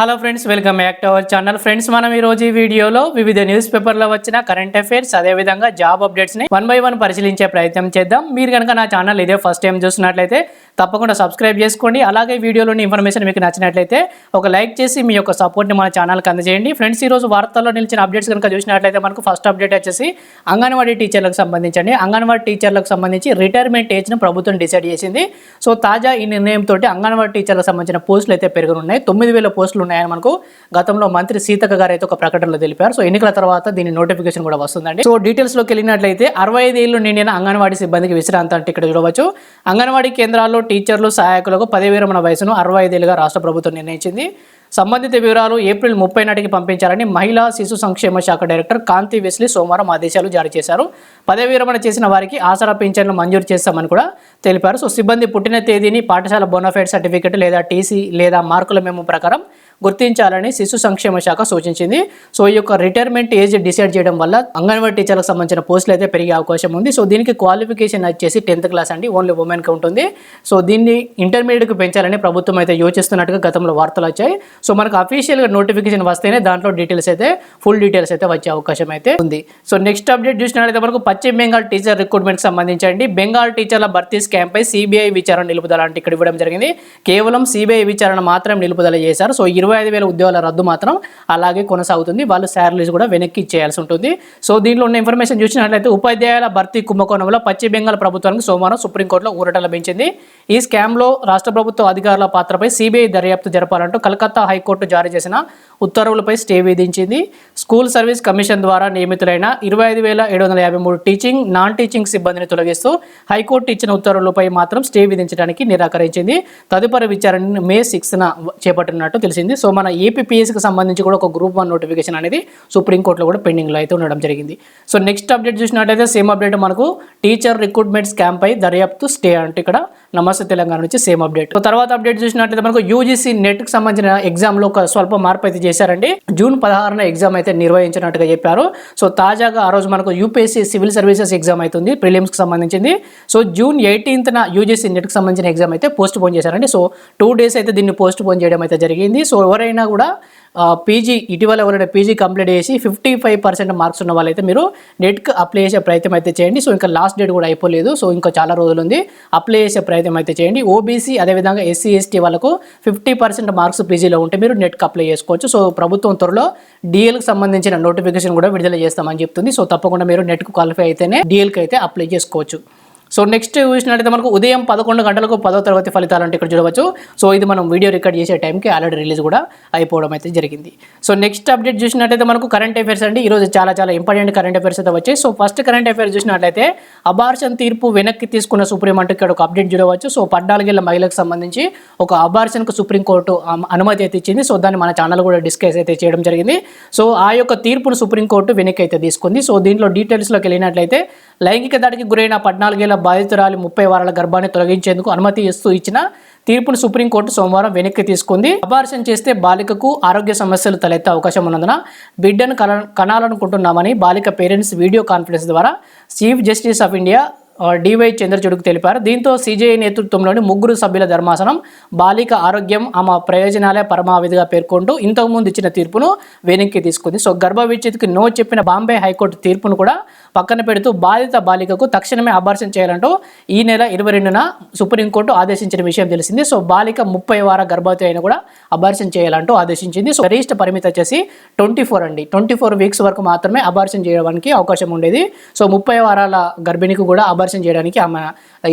Hello friends welcome back to our channel friends మనం ఈ రోజు ఈ వీడియోలో వివిధ న్యూస్ పేపర్లో వచ్చిన కరెంట్ అఫైర్స్ అదేవిధంగా జాబ్ అప్డేట్స్ని వన్ బై వన్ పరిశీలించే ప్రయత్నం చేద్దాం. మీరు కనుక నా ఛానల్ ఇదే ఫస్ట్ టైం చూసినట్లయితే తప్పకుండా సబ్స్క్రైబ్ చేసుకోండి. అలాగే వీడియోలోని ఇన్ఫర్మేషన్ మీకు నచ్చినట్లయితే ఒక లైక్ చేసి మీ యొక్క సపోర్ట్ని మన ఛానల్కి అందజేయండి. ఫ్రెండ్స్ ఈ రోజు వార్తల్లో నిలిచిన అప్డేట్స్ కనుక చూసినట్లయితే మనకు ఫస్ట్ అప్డేట్ వచ్చేసి అంగన్వాడీ టీచర్లకు సంబంధించండి. అంగన్వాడీ టీచర్లకు సంబంధించి రిటైర్మెంట్ ఏజ్ను ప్రభుత్వం డిసైడ్ చేసింది. సో తాజా ఈ నిర్ణయంతో అంగన్వాడీ టీచర్లకు సంబంధించిన పోస్టులు అయితే పెరుగునున్నాయి. తొమ్మిది వేల పోస్టులు ఉన్నాయని మనకు గతంలో మంత్రి సీతక్క గారు అయితే ఒక ప్రకటనలో తెలిపారు. సో ఎన్నికల తర్వాత దీని నోటిఫికేషన్ కూడా వస్తుందండి. సో డీటెయిల్స్లోకి వెళ్ళినట్లయితే అరవై ఐదు ఏళ్ళు నిండిన అంగన్వాడీ సిబ్బందికి విశ్రాంతి అంటే ఇక్కడ చూడవచ్చు. అంగన్వాడీ కేంద్రాల్లో టీచర్లు సహాయకులకు పదవి విరమణ వయసును అరవై ఐదేళ్ళుగా రాష్ట్ర ప్రభుత్వం నిర్ణయించింది. సంబంధిత వివరాలు ఏప్రిల్ ముప్పై నాటికి పంపించాలని మహిళా శిశు సంక్షేమ శాఖ డైరెక్టర్ కాంతి వెస్లీ సోమవారం ఆదేశాలు జారీ చేశారు. పదవి విరమణ చేసిన వారికి ఆసరా పింఛన్లు మంజూరు చేస్తామని కూడా తెలిపారు. సో సిబ్బంది పుట్టిన తేదీని పాఠశాల బోనఫైడ్ సర్టిఫికెట్ లేదా టీసీ లేదా మార్కుల మేము ప్రకారం గుర్తించాలని శిశు సంక్షేమ శాఖ సూచించింది. సో ఈ యొక్క రిటైర్మెంట్ ఏజ్ డిసైడ్ చేయడం వల్ల అంగన్వాడీ టీచర్లకు సంబంధించిన పోస్టులు అయితే పెరిగే అవకాశం ఉంది. సో దీనికి క్వాలిఫికేషన్ వచ్చేసి టెన్త్ క్లాస్ అండి ఓన్లీ ఉమెన్కి ఉంటుంది. సో దీన్ని ఇంటర్మీడియట్కి పెంచాలని ప్రభుత్వం అయితే యోచిస్తున్నట్టుగా గతంలో వార్తలు వచ్చాయి. సో మనకు అఫీషియల్గా నోటిఫికేషన్ వస్తేనే దాంట్లో డీటెయిల్స్ అయితే ఫుల్ డీటెయిల్స్ అయితే వచ్చే అవకాశం అయితే ఉంది. సో నెక్స్ట్ అప్డేట్ చూసినట్లయితే మనకు పశ్చిమ బెంగాల్ టీచర్ రిక్రూట్మెంట్కి సంబంధించండి. బెంగాల్ టీచర్ల భర్తీ స్కామ్పై సిబిఐ విచారణ నిలుపుదల అంటే ఇక్కడ ఇవ్వడం జరిగింది. కేవలం సిబిఐ విచారణ మాత్రం నిలుపుదల చేశారు. సో ఇరవై ఐదు వేల ఉద్యోగాల రద్దు మాత్రం అలాగే కొనసాగుతుంది. వాళ్ళు శాలరీస్ కూడా వెనక్కి ఇచ్చేయాల్సి ఉంటుంది. సో దీంట్లో ఉన్న ఇన్ఫర్మేషన్ చూసినట్లయితే ఉపాధ్యాయుల భర్తీ కుంభకోణంలో పశ్చిమ బెంగాల్ ప్రభుత్వానికి సోమవారం సుప్రీంకోర్టులో ఊరట లభించింది. ఈ స్కామ్లో రాష్ట్ర ప్రభుత్వ అధికారుల పాత్రపై సిబిఐ దర్యాప్తు జరపాలంటూ కలకత్తా హైకోర్టు జారీ చేసిన ఉత్తర్వులపై స్టే విధించింది. స్కూల్ సర్వీస్ కమిషన్ ద్వారా నియమితులైన ఇరవై ఐదు వేల ఏడు వందల యాభై మూడు టీచింగ్ నాన్ టీచింగ్ సిబ్బందిని తొలగిస్తూ హైకోర్టు ఇచ్చిన ఉత్తర్వులపై మాత్రం స్టే విధించడానికి నిరాకరించింది. తదుపరి విచారణను మే సిక్స్న చేపట్టినట్టు తెలిసింది. సో మన ఏపీపీఎస్కి సంబంధించి కూడా ఒక గ్రూప్ వన్ నోటిఫికేషన్ అనేది సుప్రీంకోర్టులో కూడా పెండింగ్లో అయితే ఉండడం జరిగింది. సో నెక్స్ట్ అప్డేట్ చూసినట్టయితే సేమ్ అప్డేట్ మనకు టీచర్ రిక్రూట్మెంట్ స్కామ్పై దర్యాప్తు స్టే అంటే ఇక్కడ నమస్తే తెలంగాణ నుంచి సేమ్ అప్డేట్. తర్వాత అప్డేట్ చూసినట్లయితే మనకు యూజీసీ నెట్కి సంబంధించిన ఎగ్జామ్లో ఒక స్వల్ప మార్పు అయితే చేశారండి. జూన్ పదహారున ఎగ్జామ్ అయితే నిర్వహించినట్టుగా చెప్పారు. సో తాజాగా ఆ రోజు మనకు యూపీఎస్సీ సివిల్ సర్వీసెస్ ఎగ్జామ్ అవుతుంది ప్రిలిమ్స్కి సంబంధించింది. సో జూన్ ఎయిటీన్త్న యూజీసీ నెట్కి సంబంధించిన ఎగ్జామ్ అయితే పోస్ట్ పోన్ చేశారండి. సో టూ డేస్ అయితే దీన్ని పోస్ట్ పోన్ చేయడం అయితే జరిగింది. సో ఎవరైనా కూడా పీజీ ఇటీవల ఎవరైనా పీజీ కంప్లీట్ చేసి ఫిఫ్టీ ఫైవ్ పర్సెంట్ మార్క్స్ ఉన్న వాళ్ళైతే మీరు నెట్కి అప్లై చేసే ప్రయత్నం అయితే చేయండి. సో ఇంకా లాస్ట్ డేట్ కూడా అయిపోలేదు. సో ఇంకా చాలా రోజులు ఉంది. అప్లై చేసే ప్రయత్నం అయితే చేయండి. ఓబీసీ అదేవిధంగా ఎస్సీ ఎస్టీ వాళ్ళకు ఫిఫ్టీ పర్సెంట్ మార్క్స్ పీజీలో ఉంటే మీరు నెట్కి అప్లై చేసుకోవచ్చు. సో ప్రభుత్వం త్వరలో డిఎల్కి సంబంధించిన నోటిఫికేషన్ కూడా విడుదల చేస్తామని చెప్తుంది. సో తప్పకుండా మీరు నెట్కు క్వాలిఫై అయితేనే డిఎల్కి అయితే అప్లై చేసుకోవచ్చు. సో నెక్స్ట్ చూసినట్టయితే మనకు ఉదయం పదకొండు గంటలకు పదో తరగతి ఫలితాలు అంటే ఇక్కడ చూడవచ్చు. సో ఇది మనం వీడియో రికార్డ్ చేసే టైంకి ఆల్రెడీ రిలీజ్ కూడా అయిపోవడం అయితే జరిగింది. సో నెక్స్ట్ అప్డేట్ చూసినట్టయితే మనకు కరెంట్ అఫైర్స్ అండి. ఈరోజు చాలా చాలా ఇంపార్టెంట్ కరెంట్ అఫైర్స్ అయితే వచ్చాయి. సో ఫస్ట్ కరెంట్ అఫైర్స్ చూసినట్లయితే అబార్షన్ తీర్పు వెనక్కి తీసుకున్న సుప్రీం అంటే ఇక్కడ ఒక అప్డేట్ చూడవచ్చు. సో పద్నాలుగేళ్ళ మహిళలకు సంబంధించి ఒక అబార్షన్కు సుప్రీంకోర్టు అనుమతి అయితే ఇచ్చింది. సో దాన్ని మన ఛానల్ కూడా డిస్కస్ అయితే చేయడం జరిగింది. సో ఆ యొక్క తీర్పును సుప్రీంకోర్టు వెనక్కి అయితే తీసుకుంది. సో దీంట్లో డీటెయిల్స్లోకి వెళ్ళినట్లయితే లైంగిక దాడికి గురైన పద్నాలుగేళ్ళ బాధితురాలి ముప్పై వారాల గర్భాన్ని తొలగించేందుకు అనుమతి ఇస్తూ ఇచ్చిన తీర్పును సుప్రీంకోర్టు సోమవారం వెనక్కి తీసుకుంది. అబార్షన్ చేస్తే బాలికకు ఆరోగ్య సమస్యలు తలెత్తే అవకాశం ఉన్నందున బిడ్డను కన కనాలనుకుంటున్నామని బాలిక పేరెంట్స్ వీడియో కాన్ఫరెన్స్ ద్వారా chief justice of India DY చంద్రచూడుకు తెలిపారు. దీంతో సిజేఐ నేతృత్వంలోని ముగ్గురు సభ్యుల ధర్మాసనం బాలిక ఆరోగ్యం ఆమె ప్రయోజనాలే పరమావిధిగా పేర్కొంటూ ఇంతకుముందు ఇచ్చిన తీర్పును వెనక్కి తీసుకుంది. సో గర్భ నో చెప్పిన బాంబే హైకోర్టు తీర్పును కూడా పక్కన పెడుతూ బాధిత బాలికకు తక్షణమే అబార్షన్ చేయాలంటూ ఈ నెల ఇరవై రెండున సుప్రీంకోర్టు ఆదేశించిన విషయం తెలిసింది. సో బాలిక ముప్పై వార గర్భవతి అయినా కూడా అబార్షన్ చేయాలంటూ ఆదేశించింది. సో గరిష్ట పరిమితి వచ్చేసి ట్వంటీ ఫోర్ అండి. ట్వంటీ ఫోర్ వీక్స్ వరకు మాత్రమే అబార్షన్ చేయడానికి అవకాశం ఉండేది. సో ముప్పై వారాల గర్భిణికి కూడా అబార్షన్ చేయడానికి ఆమె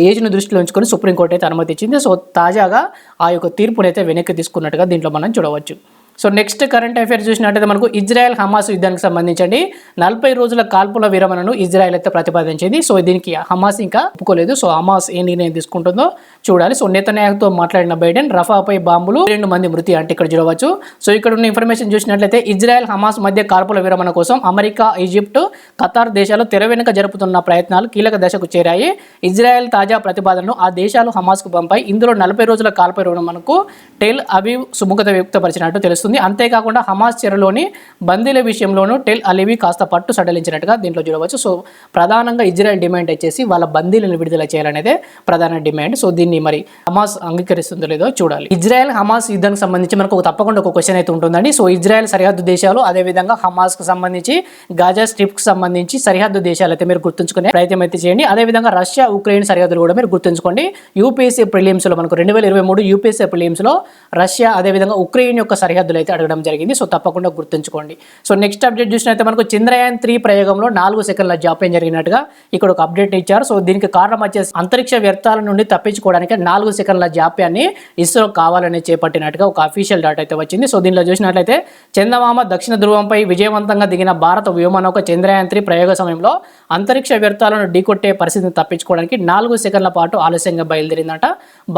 ఏజ్ను దృష్టిలో ఉంచుకొని సుప్రీంకోర్టు అయితే అనుమతి ఇచ్చింది. సో తాజాగా ఆ యొక్క తీర్పును అయితే వెనక్కి తీసుకున్నట్టుగా దీంట్లో మనం చూడవచ్చు. సో నెక్స్ట్ కరెంట్ అఫైర్స్ చూసినట్టయితే మనకు ఇజ్రాయెల్ హమాస్ యుద్ధానికి సంబంధించండి. నలభై రోజుల కాల్పుల విరమణను ఇజ్రాయెల్ అయితే ప్రతిపాదించింది. సో దీనికి హమాస్ ఇంకా ఒప్పుకోలేదు. సో హమాస్ ఏ నిర్ణయం తీసుకుంటుందో చూడాలి. సో నేతన్యాహుతో మాట్లాడిన బైడెన్ రఫాపై బాంబులు రెండు మంది మృతి అంటే ఇక్కడ చూడవచ్చు. సో ఇక్కడ ఉన్న ఇన్ఫర్మేషన్ చూసినట్లయితే ఇజ్రాయెల్ హమాస్ మధ్య కాల్పుల విరమణ కోసం అమెరికా ఈజిప్ట్ ఖతార్ దేశాలు తెర వెనుక జరుపుతున్న ప్రయత్నాలు కీలక దశకు చేరాయి. ఇజ్రాయెల్ తాజా ప్రతిపాదనను ఆ దేశాలు హమాస్కు పంపాయి. ఇందులో నలభై రోజుల కాల్ప విరమణకు టెల్ అబీవ్ సుముఖత వ్యక్తపరిచినట్టు తెలుస్తుంది. అంతేకాకుండా హమాస్ చెరలోని బందీల విషయంలోనూ టెల్ అలీవి కాస్త పట్టు సడలించినట్టుగా దీంట్లో చూడవచ్చు. సో ప్రధానంగా ఇజ్రాయెల్ డిమాండ్ వచ్చేసి వాళ్ళ బందీలను విడుదల చేయాలనేదే ప్రధాన డిమాండ్. సో దీన్ని దీన్ని మరి హమాస్ అంగీకరిస్తుందో లేదో చూడాలి. ఇజ్రాయెల్ హమాస్ యుద్ధానికి సంబంధించి మనకు ఒక తప్పకుండా ఒక క్వశ్చన్ అయితే ఉంటుందండి. సో ఇజ్రాయెల్ సరిహద్దు దేశాలు అదేవిధంగా హమాస్కి సంబంధించి గాజా స్ట్రిప్కి సంబంధించి సరిహద్దు దేశాలు అయితే మీరు గుర్తుంచుకునే ప్రయత్నం అయితే చేయండి. అదేవిధంగా రష్యా ఉక్రెయిన్ సరిహద్దులు కూడా మీరు గుర్తుంచుకోండి. యూపీఎస్సీ ప్రిలిమ్స్లో మనకు రెండు వేల ఇరవై మూడు యూపీఎస్సీ ప్రిలిమ్స్లో రష్యా అదేవిధంగా ఉక్రెయిన్ యొక్క సరిహద్దులు అయితే అడగడం జరిగింది. సో తప్పకుండా గుర్తుంచుకోండి. సో నెక్స్ట్ అప్డేట్ చూసినైతే మనకు చంద్రయాన్ త్రీ ప్రయోగంలో నాలుగు సెకండ్ల జాప్యం జరిగినట్టుగా ఇక్కడ ఒక అప్డేట్ ఇచ్చారు. సో దీనికి కారణం వచ్చేసి అంతరిక్ష వ్యర్థాల నుండి తప్పించుకోవడానికి నాలుగు సెకండ్ల జాప్యాన్ని ఇస్రో కావాలని చేపట్టినట్టుగా ఒక అఫీషియల్ డాటా అయితే వచ్చింది. సో దీనిలో చూసినట్లయితే చందమామ దక్షిణ ధ్రువంపై విజయవంతంగా దిగిన భారత వ్యోమనౌక చంద్రయాన్ త్రీ ప్రయోగ సమయంలో అంతరిక్ష వ్యర్థాలను ఢీకొట్టే పరిస్థితిని తప్పించుకోవడానికి నాలుగు సెకండ్ల పాటు ఆలస్యంగా బయలుదేరిందట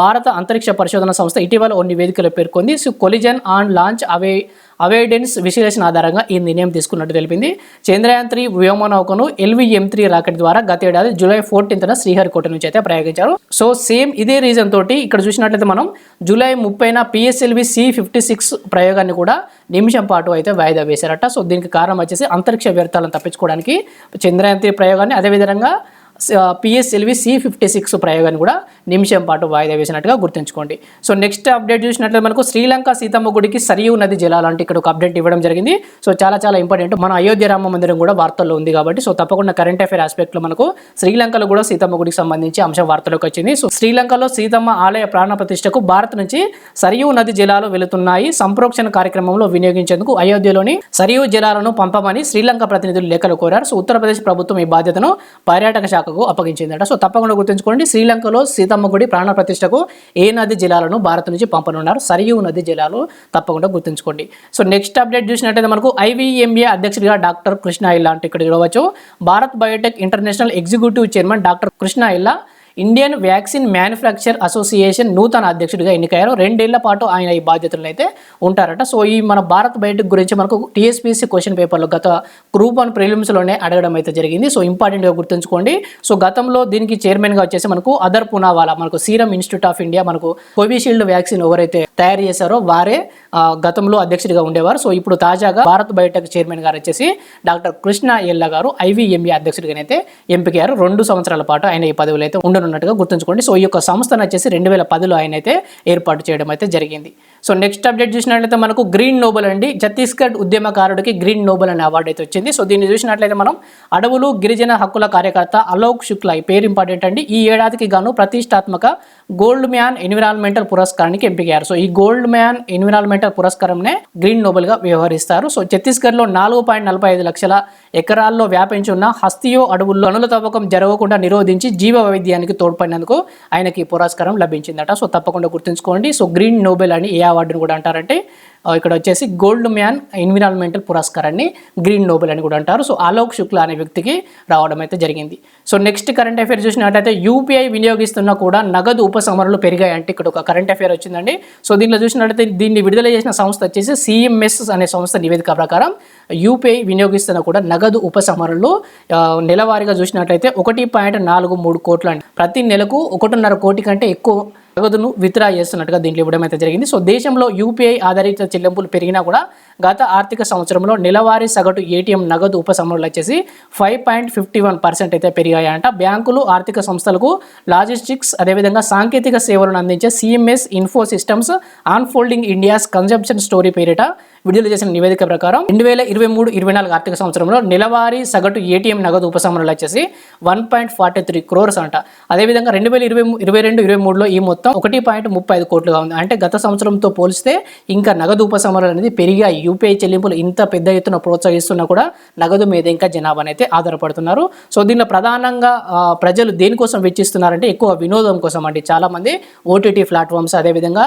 భారత అంతరిక్ష పరిశోధన సంస్థ ఇటీవల కొన్ని వేదికలు పేర్కొంది. సో కొలిజన్ ఆన్ లాంచ్ అవే అవేడెన్స్ విశ్లేషణ ఆధారంగా ఈ నిర్ణయం తీసుకున్నట్టు తెలిపింది. చంద్రయాన్ త్రీ వ్యోమనౌకను ఎల్విఎం త్రీ రాకెట్ ద్వారా గతేడాది జూలై ఫోర్టీన్త్న శ్రీహరికోట నుంచి అయితే ప్రయోగించారు. సో సేమ్ ఇదే రీజన్ తోటి ఇక్కడ చూసినట్లయితే మనం జూలై ముప్పైన పిఎస్ఎల్వి సి ఫిఫ్టీ సిక్స్ ప్రయోగాన్ని కూడా నిమిషం పాటు అయితే వాయిదా వేశారట. సో దీనికి కారణం వచ్చేసి అంతరిక్ష వ్యర్థాలను తప్పించుకోవడానికి చంద్రయాన్ త్రీ ప్రయోగాన్ని అదేవిధంగా పిఎస్ఎల్వి సి ఫిఫ్టీ సిక్స్ ప్రయోగాన్ని కూడా నిమిషం పాటు వాయిదా వేసినట్టుగా గుర్తుంచుకోండి. సో నెక్స్ట్ అప్డేట్ చూసినట్లయితే మనకు శ్రీలంక సీతమ్మ గుడికి సరియు నది జలాలు అంటే ఇక్కడ ఒక అప్డేట్ ఇవ్వడం జరిగింది. సో చాలా చాలా ఇంపార్టెంట్. మన అయోధ్య రామ మందిరం కూడా వార్తల్లో ఉంది కాబట్టి సో తప్పకుండా కరెంట్ అఫేర్ ఆస్పెక్ట్లో మనకు శ్రీలంకలో కూడా సీతమ్మ గుడికి సంబంధించి అంశం వార్తలోకి వచ్చింది. సో శ్రీలంకలో సీతమ్మ ఆలయ ప్రాణ ప్రతిష్టకు భారత్ నుంచి సరియు నది జలాలు వెళుతున్నాయి. సంప్రోక్షణ కార్యక్రమంలో వినియోగించేందుకు అయోధ్యలోని సరియు జలాలను పంపమని శ్రీలంక ప్రతినిధులు లేఖలు కోరారు. సో ఉత్తరప్రదేశ్ ప్రభుత్వం ఈ బాధ్యతను పర్యాటక శాఖ శ్రీలంకకు అప్పగించిందట. సో తప్పకుండా గుర్తుంచుకోండి శ్రీలంకలో సీతమ్మ గుడి ప్రాణ ప్రతిష్టకు ఏ నది జలాలను భారత్ నుంచి పంపనున్నారు? సరియు నది జలాలు తప్పకుండా గుర్తుంచుకోండి. సో నెక్స్ట్ అప్డేట్ చూసినట్టయితే మనకు ఐవీఎంఏ అధ్యక్షుడిగా డాక్టర్ కృష్ణ ఇల్లా అంటే ఇక్కడ చూడవచ్చు. Bharat biotech international executive chairman doctor Krishna Ella Indian vaccine manufacture association నూతన అధ్యక్షుడిగా ఎన్నికయ్యారు. రెండేళ్ళ పాటు ఆయన ఈ బాధ్యతలు అయితే ఉంటారట. సో ఈ మన భారత్ బయోటెక్ గురించి మనకు టీఎస్పీసీ క్వశ్చన్ పేపర్లో గత గ్రూప్ వన్ ప్రిలిమ్స్లోనే అడగడం అయితే జరిగింది. సో ఇంపార్టెంట్గా గుర్తుంచుకోండి. సో గతంలో దీనికి చైర్మన్గా వచ్చేసి మనకు అదర్ పునావాలా మనకు సీరం ఇన్స్టిట్యూట్ ఆఫ్ ఇండియా మనకు కోవిషీల్డ్ వ్యాక్సిన్ ఎవరైతే తయారు చేశారో వారే గతంలో అధ్యక్షుడిగా ఉండేవారు. సో ఇప్పుడు తాజాగా భారత్ బయోటెక్ చైర్మన్ గారు వచ్చేసి డాక్టర్ కృష్ణ ఎల్ల గారు ఐవీఎంఈ అధ్యక్షుడిగానైతే ఎంపికయ్యారు. రెండు సంవత్సరాల పాటు ఆయన ఈ పదవులు అయితే ఉండనున్నట్టుగా గుర్తుంచుకోండి. సో ఈ యొక్క సంస్థను వచ్చేసి రెండు వేల పదిలో ఆయన అయితే ఏర్పాటు చేయడం అయితే జరిగింది. సో నెక్స్ట్ అప్డేట్ చూసినట్లయితే మనకు గ్రీన్ నోబెల్ అండి. ఛత్తీస్గఢ్ ఉద్యమకారుడికి గ్రీన్ నోబెల్ అనే అవార్డు అయితే వచ్చింది. సో దీన్ని చూసినట్లయితే మనం అడవులు గిరిజన హక్కుల కార్యకర్త అలోక్ శుక్లా ఈ పేరు ఇంపార్టెంట్ అండి. ఈ ఏడాదికి గాను ప్రతిష్టాత్మక గోల్డ్ మ్యాన్ ఎన్విరాన్మెంటల్ పురస్కారానికి ఎంపికయ్యారు. సో ఈ గోల్డ్ మ్యాన్ ఎన్విరాన్మెంటల్ పురస్కారంనే గ్రీన్ నోబెల్గా వ్యవహరిస్తారు. సో ఛత్తీస్గఢ్లో నాలుగు పాయింట్ నలభై ఐదు లక్షల ఎకరాల్లో వ్యాపించి ఉన్న హస్తియో అడవుల్లో అణుల తవ్వకం జరగకుండా నిరోధించి జీవ వైవిధ్యానికి తోడ్పడినందుకు ఆయనకి ఈ పురస్కారం లభించిందట. సో తప్పకుండా గుర్తుంచుకోండి. సో గ్రీన్ నోబెల్ అని ఏ అవార్డుని కూడా అంటారంటే ఇక్కడ వచ్చేసి గోల్డ్ మ్యాన్ ఎన్విరాన్మెంటల్ పురస్కారాన్ని గ్రీన్ నోబెల్ అని కూడా అంటారు. సో అలోక్ శుక్లా అనే వ్యక్తికి రావడం అయితే జరిగింది. సో నెక్స్ట్ కరెంట్ అఫైర్ చూసినట్టయితే యూపీఐ వినియోగిస్తున్నా కూడా నగదు ఉపసంహరణలు పెరిగాయి అంటే ఇక్కడ ఒక కరెంట్ అఫైర్ వచ్చిందండి. సో దీనిలో చూసినట్టయితే దీన్ని విడుదల చేసిన సంస్థ వచ్చేసి సిఎంఎస్ అనే సంస్థ నివేదిక ప్రకారం యూపీఐ వినియోగిస్తున్న కూడా నగదు ఉపసమరాలు నెలవారీగా చూసినట్లయితే ఒకటి పాయింట్ నాలుగు మూడు కోట్లు అండి. ప్రతి నెలకు ఒకటిన్నర కోటి కంటే ఎక్కువ నగదును విత్డ్రా చేస్తున్నట్టుగా దీంట్లో ఇవ్వడం అయితే జరిగింది. సో దేశంలో యూపీఐ ఆధారిత చెల్లింపులు పెరిగినా కూడా గత ఆర్థిక సంవత్సరంలో నెలవారీ సగటు ఏటీఎం నగదు ఉపశమనలు వచ్చేసి five point fifty one percent అయితే పెరిగాయంట. బ్యాంకులు ఆర్థిక సంస్థలకు లాజిస్టిక్స్ అదేవిధంగా సాంకేతిక సేవలను అందించే CMS info systems unfolding India's consumption story పేరిట విడుదల చేసిన నివేదిక ప్రకారం రెండు వేల ఇరవై మూడు ఇరవై నాలుగు ఆర్థిక సంవత్సరంలో నెలవారీ సగటు ఏటీఎం నగదు ఉపశమనలు వచ్చేసి one point forty three crores అంట. అదేవిధంగా రెండు వేల ఇరవై ఇరవై రెండు ఇరవై మూడులో ఈ మొత్తం ఒకటి పాయింట్ ముప్పై ఐదు కోట్లుగా ఉంది. అంటే గత సంవత్సరంతో పోలిస్తే ఇంకా నగదు ఉపసమరాలు అనేది పెరిగాయి. యూపీఐ చెల్లింపులు ఇంత పెద్ద ఎత్తున ప్రోత్సహిస్తున్నా కూడా నగదు మీద ఇంకా జనాభా అయితే ఆధారపడుతున్నారు. సో దీనిలో ప్రధానంగా ప్రజలు దేనికోసం వెచ్చిస్తున్నారంటే ఎక్కువ వినోదం కోసం అండి. చాలామంది ఓటీటీ ప్లాట్ఫామ్స్ అదేవిధంగా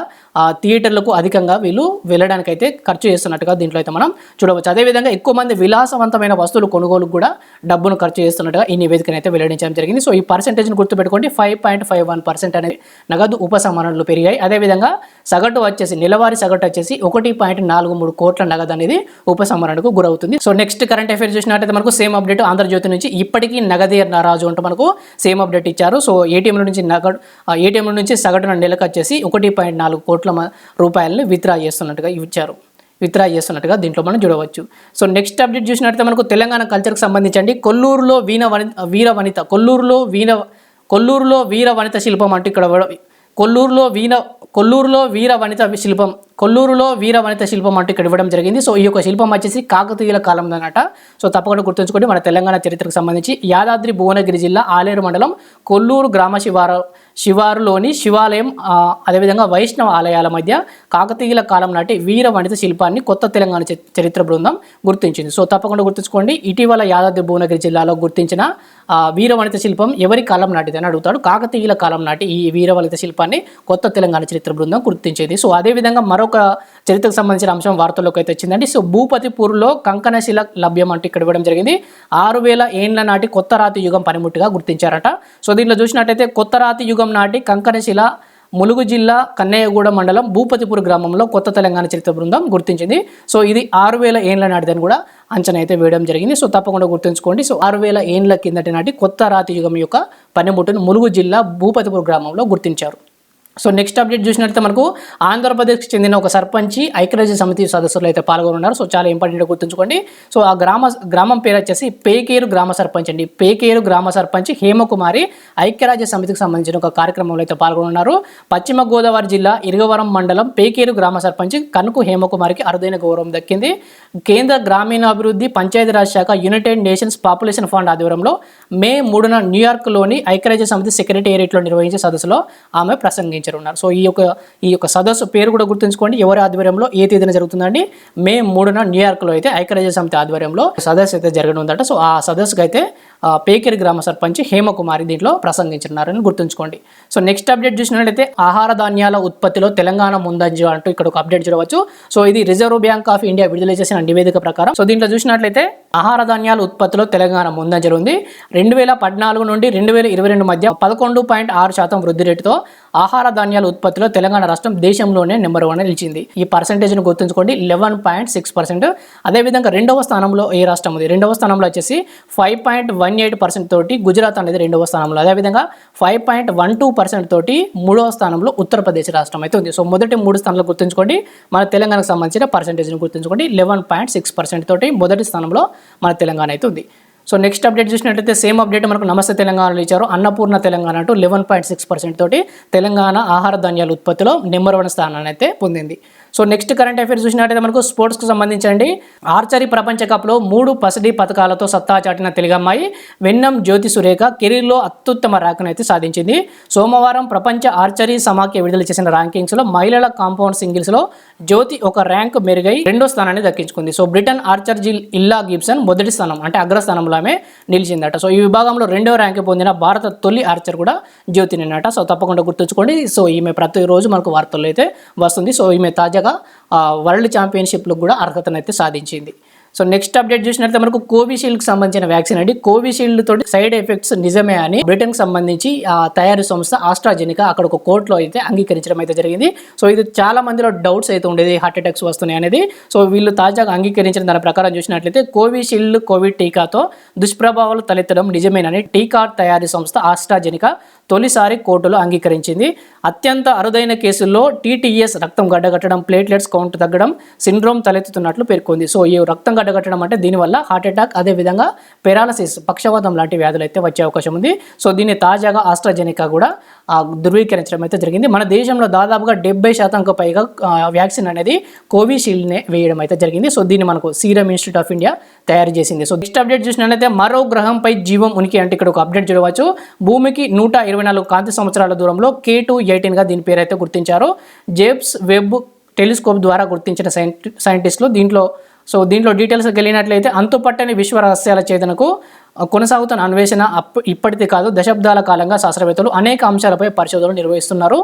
థియేటర్లకు అధికంగా వీళ్ళు వెళ్ళడానికి అయితే ఖర్చు చేస్తున్నట్టుగా దీంట్లో అయితే మనం చూడవచ్చు. అదేవిధంగా ఎక్కువ మంది విలాసవంతమైన వస్తువులు కొనుగోలుకు కూడా డబ్బును ఖర్చు చేస్తున్నట్టుగా ఈ నివేదికను అయితే వెల్లడించడం జరిగింది. సో ఈ పర్సెంటేజ్ని గుర్తుపెట్టుకోండి. Five point five one percent అనేది నగదు ఉపసంహరణలు పెరిగాయి. అదేవిధంగా సగటు వచ్చేసి నెలవారీ సగటు వచ్చేసి ఒకటి పాయింట్ నాలుగు మూడు కోట్ల నగదు అనేది ఉపసంహరణకు గురవుతుంది. సో నెక్స్ట్ కరెంట్ అఫైర్స్ చూసినట్టయితే మనకు సేమ్ అప్డేట్ ఆంధ్రజ్యోతి నుంచి ఇప్పటికీ నగదే నారాజు అంటూ మనకు సేమ్ అప్డేట్ ఇచ్చారు. సో ఏటీఎంల నుంచి నగదు ఏటీఎంల నుంచి సగటున నెలకు వచ్చేసి ఒకటి పాయింట్ నాలుగు కోట్ల రూపాయలను విత్డ్రా చేస్తున్నట్టుగా ఇచ్చారు. విత్డ్రా చేస్తున్నట్టుగా దీంట్లో మనం చూడవచ్చు. సో నెక్స్ట్ అప్డేట్ చూసినట్టయితే మనకు తెలంగాణ కల్చర్కి సంబంధించండి. కొల్లూరులో వీణ వనిత వీర వనిత కొల్లూరులో వీణ కొల్లూరులో వీర వనిత శిల్పం అంటూ ఇక్కడ కొల్లూరులో వీణ కొల్లూరులో వీర వనిత శిల్పం కొల్లూరులో వీర వనిత శిల్పం అంటూ ఇక్కడ ఇవ్వడం జరిగింది. సో ఈ యొక్క శిల్పం వచ్చేసి కాకతీయుల కాలం అనమాట సో తప్పకుండా గుర్తుంచుకోండి మన తెలంగాణ చరిత్రకు సంబంధించి యాదాద్రి భువనగిరి జిల్లా ఆలేరు మండలం కొల్లూరు గ్రామ శివారు శివారులోని శివాలయం అదేవిధంగా వైష్ణవ ఆలయాల మధ్య కాకతీయుల కాలం నాటి వీర వనిత శిల్పాన్ని కొత్త తెలంగాణ చరిత్ర బృందం గుర్తించింది. సో తప్పకుండా గుర్తుంచుకోండి. ఇటీవల యాదాద్రి భువనగిరి జిల్లాలో గుర్తించిన వీర వనిత శిల్పం ఎవరి కాలం నాటిది అని అడుగుతాడు. కాకతీయుల కాలం నాటి ఈ వీర వనిత శిల్పాన్ని కొత్త తెలంగాణ చరిత్ర బృందం గుర్తించేది. సో అదేవిధంగా మరొక చరిత్రకు సంబంధించిన అంశం వార్తల్లోకి అయితే వచ్చిందండి. సో భూపతిపూర్లో కంకణశిల లభ్యం అంటూ ఇక్కడ ఇవ్వడం జరిగింది. ఆరు వేల ఏండ్ల నాటి కొత్త రాతి యుగం పనిముట్టుగా గుర్తించారట. సో దీంట్లో చూసినట్టయితే కొత్త రాతి యుగం నాటి కంకణశిల ములుగు జిల్లా కన్నయ్యగూడ మండలం భూపతిపూర్ గ్రామంలో కొత్త తెలంగాణ చరిత్ర బృందం గుర్తించింది. సో ఇది ఆరు వేల ఏండ్ల నాటిదని కూడా అంచనా అయితే వేయడం జరిగింది. సో తప్పకుండా గుర్తుంచుకోండి. సో ఆరు వేల ఏండ్ల కిందటి నాటి కొత్త రాతి యుగం యొక్క పనిముట్టును ములుగు జిల్లా భూపతిపూర్ గ్రామంలో గుర్తించారు. సో నెక్స్ట్ అప్డేట్ చూసినట్లయితే మనకు ఆంధ్రప్రదేశ్కి చెందిన ఒక సర్పంచి ఐక్యరాజ్య సమితి సదస్సులు అయితే పాల్గొన్నారు సో చాలా ఇంపార్టెంట్ గుర్తుంచుకోండి. సో ఆ గ్రామ గ్రామం పేరు వచ్చేసి పేకేరు గ్రామ సర్పంచ్ అండి. పేకేరు గ్రామ సర్పంచ్ హేమకుమారి ఐక్యరాజ్య సమితికి సంబంధించిన ఒక కార్యక్రమంలో అయితే పాల్గొన్నారు పశ్చిమ గోదావరి జిల్లా ఇరుగవరం మండలం పేకేరు గ్రామ సర్పంచ్ కనుకు హేమకుమారికి అరుదైన గౌరవం దక్కింది. కేంద్ర గ్రామీణాభివృద్ధి పంచాయతీరాజ్ శాఖ యునైటెడ్ నేషన్స్ పాపులేషన్ ఫండ్ ఆధ్వర్యంలో మే మూడున న్యూయార్క్లోని ఐక్యరాజ్య సమితి సెక్రటేరియట్లో నిర్వహించే సదస్సులో ఆమె ప్రసంగించారు. ఉన్నారు. సో ఈ యొక్క ఈ యొక్క సదస్సు పేరు కూడా గుర్తుంచుకోండి. ఎవరి ఆధ్వర్యంలో ఏ తేదీన జరుగుతుందండి? మే మూడున న్యూయార్క్లో అయితే ఐక్యరాజ్య సమితి ఆధ్వర్యంలో సదస్సు అయితే జరగనుందట. సో ఆ సదస్సుకు అయితే పేకేరి గ్రామ సర్పంచ్ హేమకుమారి దీంట్లో ప్రసంగించున్నారని గుర్తుంచుకోండి. సో నెక్స్ట్ అప్డేట్ చూసినట్లయితే ఆహార ధాన్యాల ఉత్పత్తిలో తెలంగాణ ముందంజ అంటూ ఇక్కడ ఒక అప్డేట్ చూడవచ్చు. సో ఇది రిజర్వ్ బ్యాంక్ ఆఫ్ ఇండియా విడుదల చేసిన నివేదిక ప్రకారం. సో దీంట్లో చూసినట్లయితే ఆహార ధాన్యాల ఉత్పత్తిలో తెలంగాణ ముందంజలు ఉంది. రెండు వేల పద్నాలుగు నుండి రెండు వేల ఇరవై రెండు మధ్య పదకొండు పాయింట్ ఆరు శాతం వృద్ధి రేటుతో ఆహార ధాన్యాల ఉత్పత్తిలో తెలంగాణ రాష్ట్రం దేశంలోనే నెంబర్ వన్ నిలిచింది. ఈ పర్సంటేజ్ను గుర్తుంచుకోండి. లెవెన్ పాయింట్ సిక్స్ పర్సెంట్ అదేవిధంగా రెండవ స్థానంలో ఏ రాష్ట్రం ఉంది? రెండవ స్థానంలో వచ్చేసి five point one eight percent తోటి గుజరాత్ అనేది రెండవ స్థానంలో. అదేవిధంగా five point one two percent తోటి మూడవ స్థానంలో ఉత్తరప్రదేశ్ రాష్ట్రం అయితే ఉంది. సో మొదటి మూడు స్థానాలు గుర్తుంచుకోండి. మన తెలంగాణకు సంబంధించిన పర్సంటేజ్ని గుర్తుంచుకోండి. లెవెన్ పాయింట్ సిక్స్ పర్సెంట్ తోటి మొదటి స్థానంలో మన తెలంగాణ అయితే ఉంది. సో నెక్స్ట్ అప్డేట్ చూసినట్లయితే సేమ్ అప్డేట్ మనకు నమస్తే తెలంగాణలో ఇచ్చారు. అన్నపూర్ణ తెలంగాణ అంటూ లెవెన్ పాయింట్ సిక్స్ పర్సెంట్ తోటి తెలంగాణ ఆహార ధాన్యాల ఉత్పత్తిలో నెంబర్ వన్ స్థానాన్ని అయితే పొందింది. సో నెక్స్ట్ కరెంట్ అఫైర్స్ చూసినట్టయితే మనకు స్పోర్ట్స్కి సంబంధించండి. ఆర్చరీ ప్రపంచ కప్లో మూడు పసిడి పథకాలతో సత్తా చాటిన తెలుగమ్మాయి వెన్నం జ్యోతి సురేఖ కెరీర్లో అత్యుత్తమ ర్యాంకును అయితే సాధించింది. సోమవారం ప్రపంచ ఆర్చరీ సమాఖ్య విడుదల చేసిన ర్యాంకింగ్స్లో మహిళల కాంపౌండ్ సింగిల్స్లో జ్యోతి ఒక ర్యాంక్ మెరుగై రెండో స్థానాన్ని దక్కించుకుంది. సో బ్రిటన్ ఆర్చర్ జిల్ ఇల్లా గిబ్సన్ మొదటి స్థానం అంటే అగ్రస్థానంలో ఆమె నిలిచిందట. సో ఈ విభాగంలో రెండో ర్యాంక్ పొందిన భారత తొలి ఆర్చర్ కూడా జ్యోతినేనట. సో తప్పకుండా గుర్తుంచుకోండి. సో ఈమె ప్రతిరోజు మనకు వార్తల్లో అయితే వస్తుంది. సో ఈమె తాజా ఆ, వరల్డ్ ఛాంపియన్షిప్లకు కూడా అర్హతనైతే సాధించింది. సో నెక్స్ట్ అప్డేట్ చూసినట్లయితే మనకు కోవిషీల్డ్కి సంబంధించిన వ్యాక్సిన్ అండి. కోవిషీల్డ్ తోటి సైడ్ ఎఫెక్ట్స్ నిజమే అని బ్రిటన్కి సంబంధించి ఆ తయారీ సంస్థ ఆస్ట్రాజెనికా అక్కడ ఒక కోర్టులో అయితే అంగీకరించడం అయితే జరిగింది. సో ఇది చాలా మందిలో డౌట్స్ అయితే ఉండేది హార్ట్ అటాక్స్ వస్తున్నాయి అనేది. సో వీళ్ళు తాజాగా అంగీకరించిన దాని ప్రకారం చూసినట్లయితే కోవిషీల్డ్ కోవిడ్ టీకాతో దుష్ప్రభావాలు తలెత్తడం నిజమేనని టీకా తయారీ సంస్థ ఆస్ట్రాజెనికా తొలిసారి కోర్టులో అంగీకరించింది. అత్యంత అరుదైన కేసుల్లో టీటీఎస్ రక్తం గడ్డగట్టడం ప్లేట్లెట్స్ కౌంట్ తగ్గడం సిండ్రోమ్ తలెత్తుతున్నట్లు పేర్కొంది. సో ఈ రక్తం కట్టడం అంటే దీనివల్ల హార్ట్ అటాక్ అదేవిధంగా పెరాలసిస్ పక్షవాతం లాంటి వ్యాధులు అయితే వచ్చే అవకాశం ఉంది. సో దీన్ని తాజాగా ఆస్ట్రాజెనికా కూడా ధృవీకరించడం అయితే జరిగింది. మన దేశంలో దాదాపుగా డెబ్బై శాతంకు పైగా వ్యాక్సిన్ అనేది కోవిషీల్డ్నే వేయడం అయితే జరిగింది. సో దీన్ని మనకు సీరం ఇన్స్టిట్యూట్ ఆఫ్ ఇండియా తయారు చేసింది. సో నెక్స్ట్ అప్డేట్ చూసినట్లయితే మరో గ్రహంపై జీవం ఉనికి అంటే ఇక్కడ ఒక అప్డేట్ చూడవచ్చు. భూమికి నూట ఇరవై నాలుగు కాంతి సంవత్సరాల దూరంలో కే టూ ఎయిటీన్గా దీని పేరు అయితే గుర్తించారు. జేబ్స్ వెబ్ టెలిస్కోప్ ద్వారా గుర్తించిన సైంటి సైంటిస్టులు దీంట్లో సో దీంట్లో డీటెయిల్స్కి వెళ్ళినట్లయితే అంతుపట్టని విశ్వ రహస్యాల చేతనకు కొనసాగుతున్న అన్వేషణ అప్ ఇప్పటిది కాదు దశాబ్దాల కాలంగా శాస్త్రవేత్తలు అనేక అంశాలపై పరిశోధనలు నిర్వహిస్తున్నారు.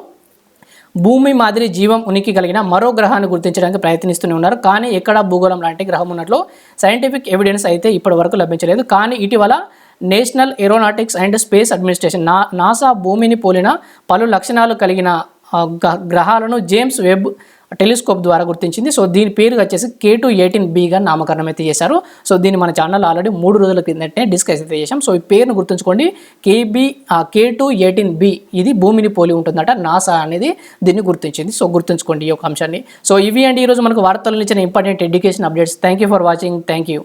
భూమి మాదిరి జీవం ఉనికి కలిగిన మరో గ్రహాన్ని గుర్తించడానికి ప్రయత్నిస్తూనే ఉన్నారు. కానీ ఎక్కడ భూగోళం లాంటి గ్రహం ఉన్నట్లు సైంటిఫిక్ ఎవిడెన్స్ అయితే ఇప్పటి వరకు లభించలేదు. కానీ ఇటీవల national aeronautics and space administration నా నాసా భూమిని పోలిన పలు లక్షణాలు కలిగిన గ్రహాలను జేమ్స్ వెబ్ టెలిస్కోప్ ద్వారా గుర్తించింది. సో దీని పేరు వచ్చేసి కే టూ ఎయిటీన్ బిగా నామకరణం అయితే చేశారు. సో దీన్ని మన ఛానల్ ఆల్రెడీ మూడు రోజుల కిందటే డిస్కస్ అయితే చేశాం. సో ఈ పేరును గుర్తుంచుకోండి. KB K two eighteen B ఇది భూమిని పోలి ఉంటుందట. నాసా అనేది దీన్ని గుర్తించింది. సో గుర్తుంచుకోండి ఈ యొక్క అంశాన్ని. సో ఇవి అండి ఈరోజు మనకు వార్తలు ఇచ్చిన important education updates. Thank you for watching. Thank you